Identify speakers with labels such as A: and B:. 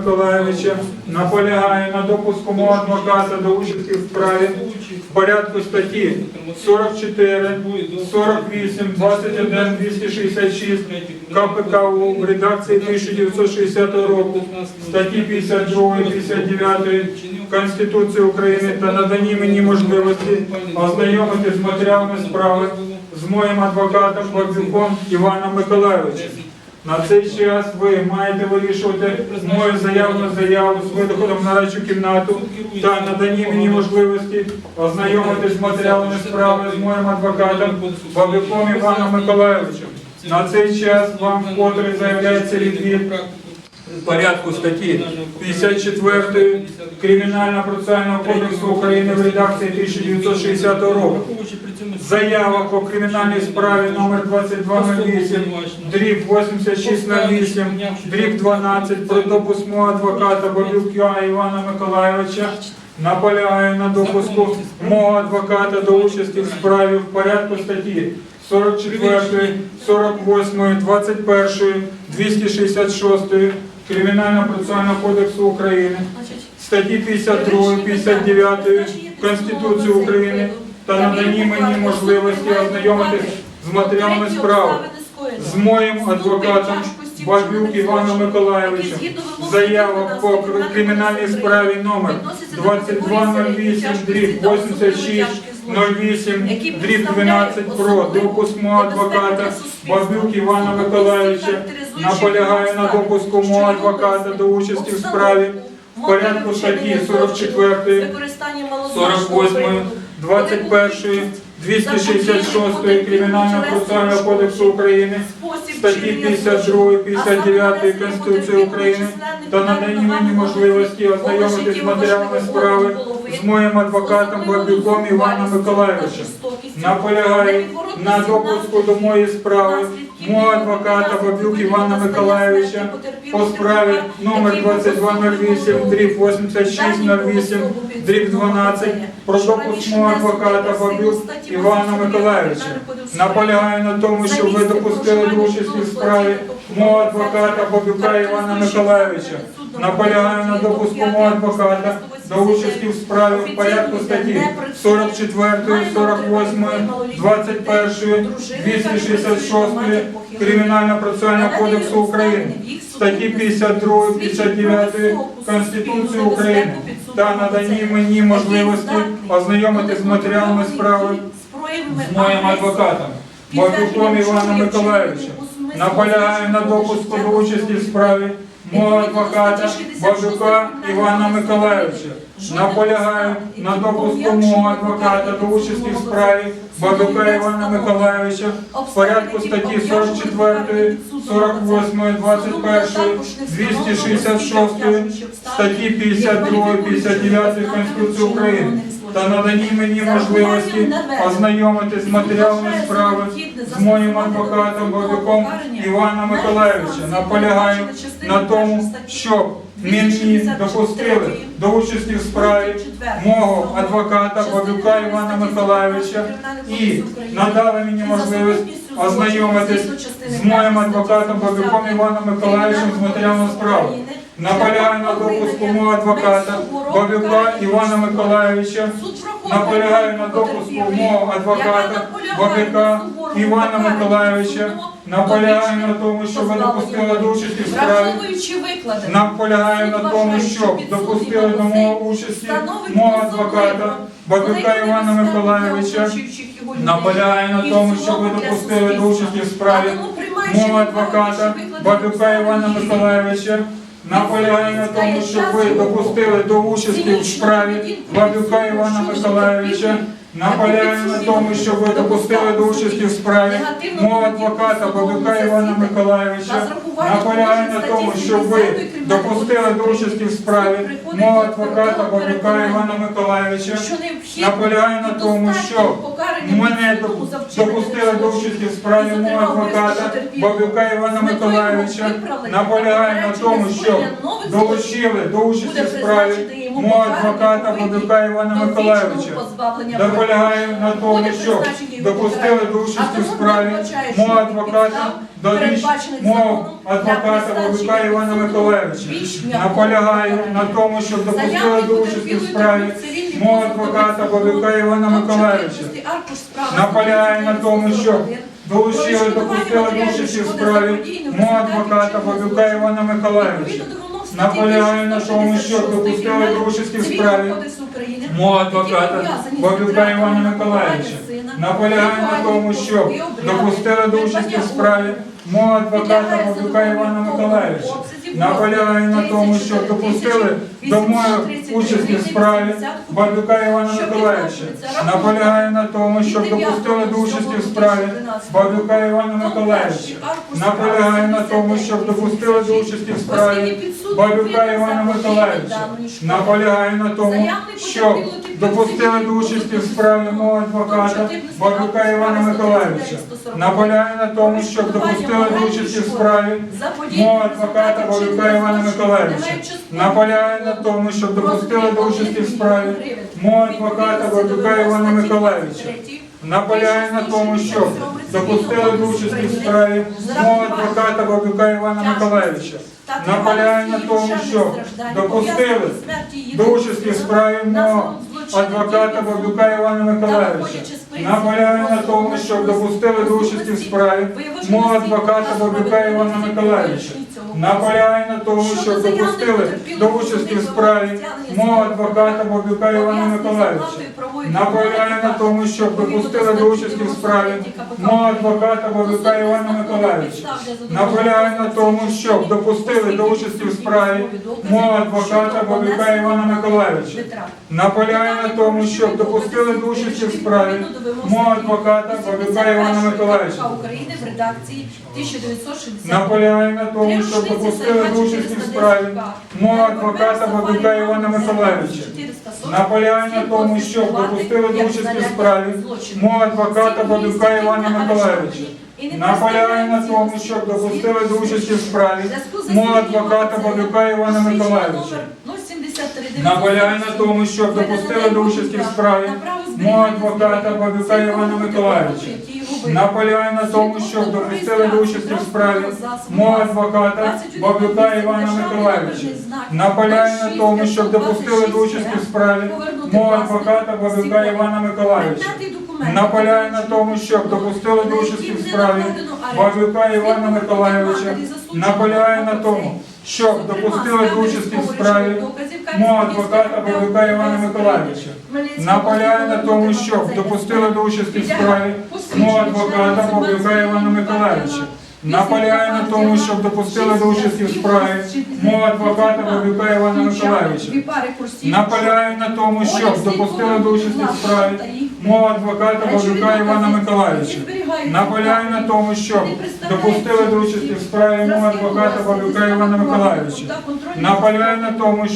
A: Миколаївича наполягає на допуску мого адвоката до участі в справі в порядку статті 44, 48, 21, 266 КПК у редакції 1960 року, статті 52, 59 Конституції України та надані мені можливості ознайомити з матеріалами справи з моїм адвокатом Бабюком Іваном Миколайовичем. На цей час ви маєте вирішувати мою заявну заяву з видоходом на речу кімнату та надані мені можливості ознайомитись з матеріалами справи з моїм адвокатом Бабиком Іваном Миколайовичем. На цей час вам вкотре заявляється відвід порядку статті 54 Кримінально-процесуального кодексу України в редакції 1960 року. Заява по кримінальній справі номер 2208, дріб 8608, дріб 12 про допуск мого адвоката Бабюка Івана Миколайовича наполягаю на допуску мого адвоката до участі в справі в порядку статті 44, 48, 21, 266 Кримінально-процесуального кодексу України, статті 52, 59 Конституції України та надані мені можливості ознайомитись з матеріалами справи. з моїм адвокатом Бабюк Іваном Миколаєвичем. Заява по кримінальній справі номер 2208 дріб 86 08 дріб 12 про допуск мого адвоката Бабюк Івана Миколаєвича. Наполягаю на допуску мого адвоката до участі в справі. в порядку статті 44 48, 21, 266 Кримінального процесуального кодексу України, статті 52, 59 Конституції України та надані мені можливості ознайомитись з матеріалами справи з моїм адвокатом Бабюком Іваном Миколаївичем. Наполягаю на допуску до моєї справи мого адвоката Бабюк Івана Миколаєвича по справі номер 2208 дріб 8608 дріб 12 про допуск мого адвоката Бабюк Івана Миколаєвича. Наполягаю на тому, щоб ви допустили до участі в справі мого адвоката Бабюка Івана Миколаївича. Наполягаю на допуску мого адвоката до участі в справі в порядку статті 44, 48, 21, 266 Кримінально-процесуального кодексу України, статті 52, 59 Конституції України та надані мені можливості ознайомити з матеріалами справи з моїм адвокатом Бабюком Іваном Миколаївичем. Наполягаю на допуску до участі в справі мого адвоката Бабюка Івана Миколаївича. Наполягаю на допуску мого адвоката до участі в справі Бабюка Івана Миколаївича. В порядку статті 44, 48, 21, 266 статті 52, 59 Конституції України та надані мені можливості ознайомити з матеріалами справи з моїм адвокатом Бабюком Івана Миколаївича. Наполягаю на тому, щоб мені допустили до участі в справі мого адвоката Бабюка Івана Миколаївича і надали мені можливість ознайомитись з моїм адвокатом Бабюком Іваном Миколаївичем з матеріалами справи. Наполягаю на допуску мого адвоката Бабюка Івана Миколаївича. Наполягаю на допуску мого адвоката Бабюка Івана Миколаївича. Наполягаю на тому, щоб ви допустили до участі в справі. Наполягаю на тому, щоб допустили до мого участі мого адвоката Бабюка Івана Миколаївича. Наполягаю на тому, щоб ви допустили до участі в справі мого адвоката Бабюка Івана Миколаївича. Наполягаю на тому, щоб ви допустили до участі в справі Бабюка Івана Миколаївича. Наполягаю на тому, щоб ви допустили до участі в справі мого адвоката Бабюка Івана Миколаївича. Наполягаю на тому, щоб ви допустили до участі в справі мого адвоката Бабюка Івана Миколаївича. Наполягаю на тому, щоб мене допустили до участі в справі мого адвоката Бабюка Івана Миколаївича. Наполягаю на тому, щоб долучили до участі в справі мого адвоката Бабюка Івана Миколаївича. Наполягаю на тому, що допустили до участі в справі мого адвоката мого адвоката Володика Івана
B: м'якого
A: Наполягаю на тому, щоб допустили до участі в справі мого адвоката Володика Івана
B: Том
A: Миколаївича.
B: 14 аркуш справи
A: Наполягаю на тому, що
B: 141.
A: долучили, допустили до участі в справі мого адвоката Володика Івана Миколаївича. Наполягаю на тому, що допустили до участі в справі мого адвоката Бабюка Івана Миколаївича. Наполягаю на тому, щоб допустили до участі в справі мого адвоката Бабюка Івана Миколаївича. Наполягаю на тому, щоб допустили до моєї участі в справі Бабюка Івана Миколаївича. Наполягаю на тому, щоб допустили до участі в справі Бабюка Івана Миколаївича. Наполягаю на тому, щоб допустили до участі в справі Бабюка Івана Миколаївича. Наполягаю на тому, щоб допустили до участі в справі мого адвоката Бабюка Івана Миколаївича. Наполягаю на тому, щоб допустили до участі в справі мого адвоката Бабюка Івана Миколаївича. Наполягаю на тому, щоб допустили до участі в справі мого адвоката Бабюка Івана Миколаївича. Наполягаю на тому, щоб допустили до участі в справі мого адвоката Бабюка Івана Миколаївича. Наполягаю на тому, щоб допустили до участі в справі мого адвоката Бабюка Івана Миколаївича. Наполягаю на тому, щоб допустили до участі в справі мого адвоката Бабюка Івана Миколаївича. Наполягаю на тому, щоб допустили до участі в справі мого адвоката Бабюка Івана Миколаївича. Наполягаю на тому, щоб допустили до участі в справі мого адвоката Бабюка Івана Миколаївича. Наполягаю на тому, щоб допустили до участі в справі мого адвоката Бабюка Івана Миколаївича. Наполягаю на тому, щоб допустили до участі в справі мого адвоката Бабюка Івана Миколаївича.
B: Редакції 1960.
A: Наполягаю на тому, щоб допустили до участі в справі мого адвоката Бабюка Івана Миколаївича. Наполягаю на тому, щоб допустили до участі в справі мого адвоката Бабюка Івана Миколаївича. Наполягаю на тому, щоб допустили до участі в справі мого адвоката Бабюка Івана Миколаївича. Наполягаю на тому, щоб допустили до участі в справі мого адвоката Бабюка Івана Миколаївича. Наполягаю на тому, щоб допустили до участі в справі мого адвоката Бабюка Івана Миколаївича. Наполягаю на тому, щоб допустили до участі в справі мого адвоката Бабюка Івана Миколаївича. Наполягаю на тому, щоб допустили до участі в справі Бабюка Івана Миколайовича, наполягає на тому, щоб допустили до участі в справі мого адвоката Бабюка Івана Миколайовича. Наполягає на тому, щоб допустили до участі в справі мого адвоката Бабюка Івана Миколаївича. Наполягаю на тому, щоб допустили до участі в справі мого адвоката Бабюка Івана Миколаївича. Наполягаю на тому, щоб допустили до участі в справі мого адвоката Бабюка Івана Миколаївича. Наполягаю на тому, щоб допустили до участі в справі мого адвоката Бабюка Івана Миколаївича. Наполягаю на тому,